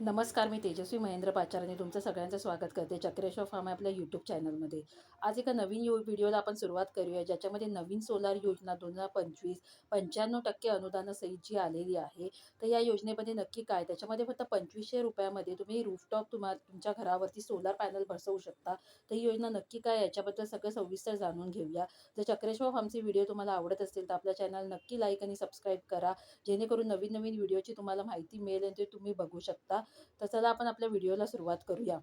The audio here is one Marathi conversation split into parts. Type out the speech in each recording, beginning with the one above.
नमस्कार मी तेजस्वी महेंद्र पाचाराने तुमचं सगळ्यांचं स्वागत करते चक्रेश्वर फार्म आपल्या यूट्यूब चॅनलमध्ये. आज एका नवीन यो व्हिडिओला आपण सुरुवात करूया ज्याच्यामध्ये नवीन सोलार योजना दोन हजार पंचवीस पंच्याण्णव टक्के अनुदानासहित जी आलेली आहे तर या योजनेमध्ये नक्की काय? त्याच्यामध्ये फक्त पंचवीसशे रुपयामध्ये तुम्ही रूफटॉप तुम्हा तुमच्या घरावरती सोलार पॅनल बसवू शकता. तर ही योजना नक्की काय? याच्याबद्दल सगळं सविस्तर जाणून घेऊया. जर चक्रेश्वर फार्मचे व्हिडिओ तुम्हाला आवडत असतील तर आपल्या चॅनल नक्की लाईक आणि सबस्क्राईब करा. जेणेकरून नवीन नवीन व्हिडिओची तुम्हाला माहिती मिळेल आणि ते तुम्ही बघू शकता. तर चला आपण आपल्या व्हिडिओला सुरुवात करूया.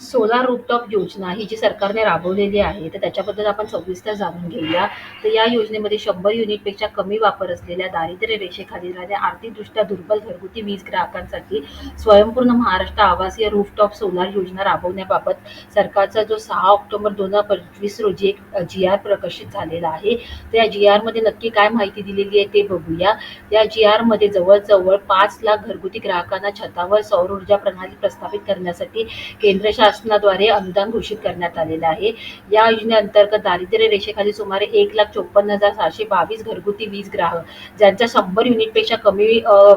सोलार रूपटॉप योजना ही जी सरकारने राबवलेली आहे तर त्याच्याबद्दल आपण सविस्तर जाणून घेऊया. तर या योजनेमध्ये शंभर युनिटपेक्षा कमी वापर असलेल्या दारिद्र्य रेषेखाली आणि आर्थिकदृष्ट्या दुर्बल घरगुती वीज ग्राहकांसाठी स्वयंपूर्ण महाराष्ट्र आवासीय रूफटॉप सोलार योजना राबवण्याबाबत सरकारचा जो सहा ऑक्टोबर दोन हजार पंचवीस रोजी एक जी आर प्रकाशित झालेला आहे. तर या जी आरमध्ये नक्की काय माहिती दिलेली आहे ते बघूया. या जी आरमध्ये जवळजवळ पाच लाख घरगुती ग्राहकांना छतावर सौर ऊर्जा प्रणाली प्रस्थापित करण्यासाठी केंद्र शासनाद्वारे अनुदान घोषित करण्यात आलेलं आहे. या योजनेअंतर्गत दारिद्र्य रेषेखाली सुमारे एक लाख चोपन्न हजार सहाशे बावीस घरगुती वीज ग्राहक ज्यांचा शंभर युनिटपेक्षा कमी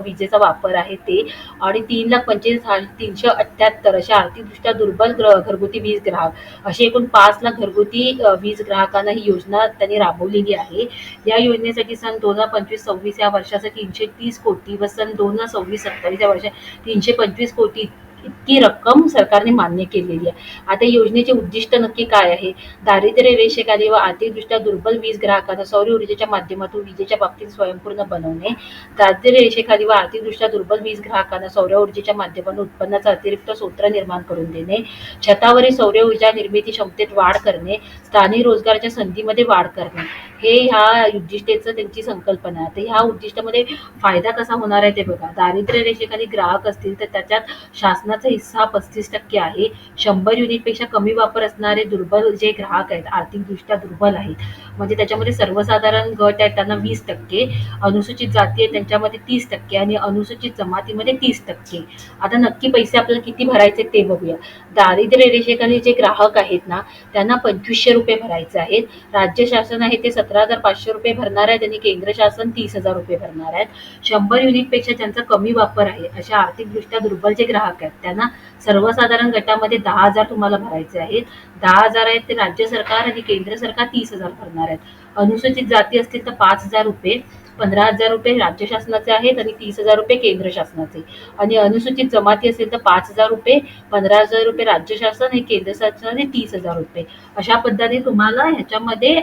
विजेचा वापर आहे ते आणि तीन लाख पंचेचाळीस तीनशे अठ्ठ्याहत्तर अशा आर्थिकदृष्ट्या दुर्बल घरगुती वीज ग्राहक असे एकूण पाच लाख घरगुती वीज ग्राहकांना ही योजना त्यांनी राबवलेली आहे. या योजनेसाठी सन दोन हजार पंचवीस सव्वीस या वर्षासाठी तीनशे तीस कोटी व सन दोन हजार सव्वीस सत्तावीस या वर्षात तीनशे पंचवीस कोटी इतकी रक्कम सरकारने मान्य केलेली आहे. आता योजनेचे उद्दिष्ट नक्की काय आहे? दारिद्र्य रेषेखाली व आर्थिकदृष्ट्या दुर्बल वीज ग्राहकांना सौर ऊर्जेच्या माध्यमातून विजेच्या बाबतीत स्वयंपूर्ण बनवणे दारिद्र्य रेषेखाली व आर्थिकदृष्ट्या दुर्बल वीज ग्राहकांना सौर ऊर्जेच्या माध्यमातून उत्पन्नाचा अतिरिक्त सूत्र निर्माण करून देणे छतावरील सौर ऊर्जा निर्मिती क्षमतेत वाढ करणे स्थानिक रोजगाराच्या संधीमध्ये वाढ करणे. हे ह्या उद्दिष्टेचं त्यांची संकल्पना आहे. तर ह्या उद्दिष्टामध्ये फायदा कसा होणार आहे ते बघा. दारिद्र्य रेषेखाली ग्राहक असतील तर त्याच्यात शासना शासनाचा हिस्सा पस्तीस टक्के आहे. शंभर युनिटपेक्षा कमी वापर असणारे दुर्बल जे ग्राहक आहेत आर्थिकदृष्ट्या दुर्बल आहेत. म्हणजे त्याच्यामध्ये सर्वसाधारण गट आहेत त्यांना वीस टक्के अनुसूचित जाती आहेत त्यांच्यामध्ये तीस टक्के आणि अनुसूचित जमातीमध्ये तीस टक्के. आता नक्की पैसे आपल्याला किती भरायचे ते बघूया. दारिद्र्य रेषेखाली जे ग्राहक आहेत ना त्यांना पंचवीसशे रुपये भरायचे आहेत. राज्य शासन आहे ते सतरा हजार पाचशे रुपये भरणार आहेत आणि केंद्र शासन तीस हजार रुपये भरणार आहेत. शंभर युनिटपेक्षा ज्यांचा कमी वापर आहे अशा आर्थिकदृष्ट्या दुर्बल जे ग्राहक आहेत त्यांना सर्वसाधारण गटामध्ये दहा हजार तुम्हाला भरायचे आहेत. दहा हजार आहेत ते राज्य सरकार आणि केंद्र सरकार तीस हजार भरणार आहेत. अनुसूचित जाती असतील तर पाच हजार रुपये पंधरा हजार रुपये राज्य शासनाचे आहेत आणि तीस हजार रुपये केंद्र शासनाचे. आणि अनुसूचित जमाती असेल तर पाच हजार रुपये पंधरा हजार रुपये राज्य शासन आणि केंद्र शासनाने तीस हजार रुपये. अशा पद्धतीने तुम्हाला ह्याच्यामध्ये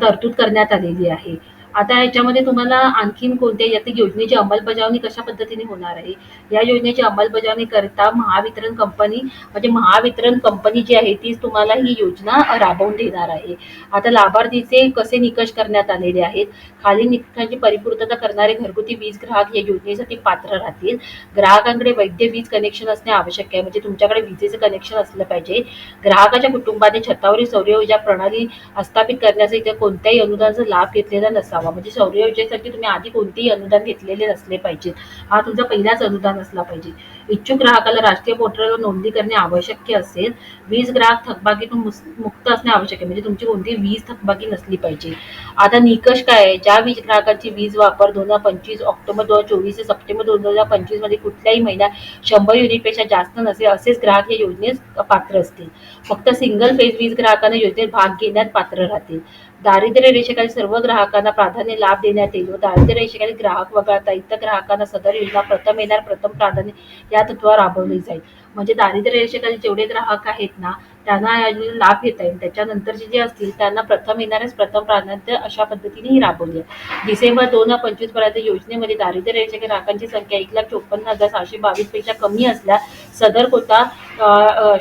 तरतूद करण्यात आलेली आहे. आता याच्यामध्ये तुम्हाला आणखीन कोणत्या या योजनेची अंमलबजावणी कशा पद्धतीने होणार आहे? या योजनेची अंमलबजावणी करता महावितरण कंपनी म्हणजे महावितरण कंपनी जी आहे तीच तुम्हाला ही योजना राबवून देणार आहे. आता लाभार्थीचे कसे निकष करण्यात आलेले आहेत? खालील निकषांची परिपूर्तता करणारे घरगुती वीज ग्राहक या योजनेसाठी पात्र राहतील. ग्राहकांकडे वैद्य वीज कनेक्शन असणे आवश्यक आहे म्हणजे तुमच्याकडे विजेचं कनेक्शन असलं पाहिजे. ग्राहकाच्या कुटुंबाने छतावरील सौर्य ऊर्जा प्रणाली स्थापित करण्याचा कोणत्याही अनुदानाचा लाभ घेतलेला नसावा. म्हणजे सौर योजनेसाठी तुम्ही आधी कोणतेही अनुदान घेतलेले नसले पाहिजे. हा तुमचा पहिलाच अनुदान असला पाहिजे. इच्छुक ग्राहकाला राष्ट्रीय पोर्टलवर नोंदणी करणे आवश्यक असेल वीज ग्राहक थकबाकीतून मुक्त असणे आवश्यक आहे. म्हणजे तुमची कोणती वीज थकबाकी नसली पाहिजे. आता निकष काय आहे? ज्या वीज ग्राहकाची वीज वापर दोन हजार पंचवीस ऑक्टोबर दोन हजार चोवीस ते सप्टेंबर दोन हजार पंचवीसमध्ये कुठल्याही महिन्यात शंभर युनिटपेक्षा जास्त नसेल असेच ग्राहक या योजनेस पात्र असतील. फक्त सिंगल फेज वीज ग्राहकांना योजनेत भाग घेण्यात पात्र राहतील. दारिद्र्य रेषेखाली सर्व ग्राहकांना प्राधान्य लाभ देण्यात येईल व दारिद्र्य रेषेखाली ग्राहक वगळता इतर ग्राहकांना सदर योजना प्रथम येणार प्रथम प्राधान्य या तत्वावर राबवली जाईल. म्हणजे दारिद्र्य रेषेखाली जेवढे ग्राहक आहेत ना त्यांना या योजनेला लाभ घेता येईल. त्याच्यानंतरचे जे असतील त्यांना प्रथम येणारेच प्रथम प्राधान्य अशा पद्धतीने ही राबवली आहे डिसेंबर दोन हजार पंचवीसपर्यंत योजनेमध्ये दारिद्र्य रेषेखाली ग्राहकांची संख्या एक लाख चोपन्न हजार सहाशे बावीसपेक्षा कमी असल्या सदर कोटा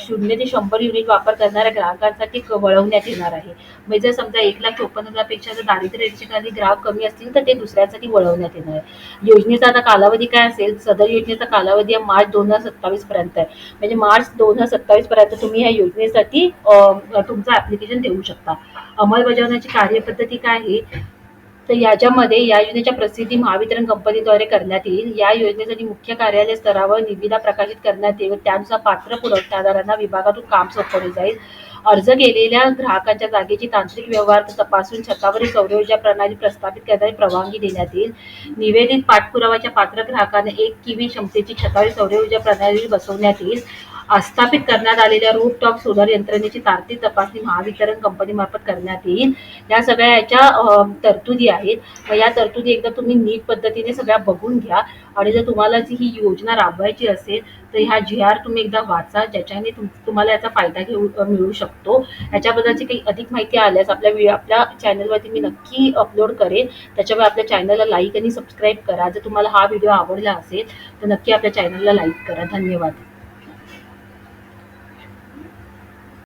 शून्य ते शंभर युनिट वापर करणाऱ्या ग्राहकांसाठी वळवण्यात येणार आहे. म्हणजे जर समजा एक लाख चोपन्न हजारपेक्षा जर दारिद्र्य रेषेखाली ग्राहक कमी असतील तर ते दुसऱ्यासाठी वळवण्यात येणार आहे. योजनेचा आता कालावधी काय असेल? सदर योजनेचा कालावधी आहे मार्च दोन हजार सत्तावीस पर्यंत आहे. म्हणजे मार्च दोन हजार सत्तावीस पर्यंत तुम्ही ह्या योजनेसाठी तुमचं ऍप्लिकेशन देऊ शकता. अंमलबजावण्याची कार्यपद्धती काय आहे? तर याच्यामध्ये या योजनेच्या प्रसिद्धी महावितरण कंपनीद्वारे करण्यात येईल. या योजनेसाठी मुख्य कार्यालय स्तरावर निविदा प्रकाशित करण्यात येईल त्यानुसार पात्र पुरवठादारांना विभागातून काम सोपवले जाईल. अर्ज केलेल्या ग्राहकांच्या जागेची तांत्रिक व्यवहार तपासून छतावरील सौरऊर्जा प्रणाली प्रस्थापित करण्याची परवानगी देण्यात येईल. निवेदित पाठपुराव्याच्या पात्र ग्राहकांना एक किवी क्षमतेची छतावरील सौरऊर्जा प्रणाली बसवण्यात येईल. आस्थापित करण्यात आलेल्या रूफटॉप सोलर यंत्रणेची तांत्रिक तपासणी महावितरण कंपनीमार्फत करण्यात येईल. या सगळ्या याच्या तरतुदी आहेत. या तरतुदी एकदा तुम्ही नीट पद्धतीने सगळ्या बघून घ्या. आणि जर तुम्हाला जी ही योजना राबवायची असेल तर ह्या जी आर तुम्ही एकदा वाचा ज्याच्याने तुम तुम्हाला याचा फायदा घेऊ मिळू शकतो. याच्याबद्दलची काही अधिक माहिती आल्यास आपल्या आपल्या चॅनलवरती मी नक्की अपलोड करेन. त्याच्यामुळे आपल्या चॅनलला लाईक आणि सबस्क्राईब करा. जर तुम्हाला हा व्हिडिओ आवडला असेल तर नक्की आपल्या चॅनलला लाईक करा. धन्यवाद.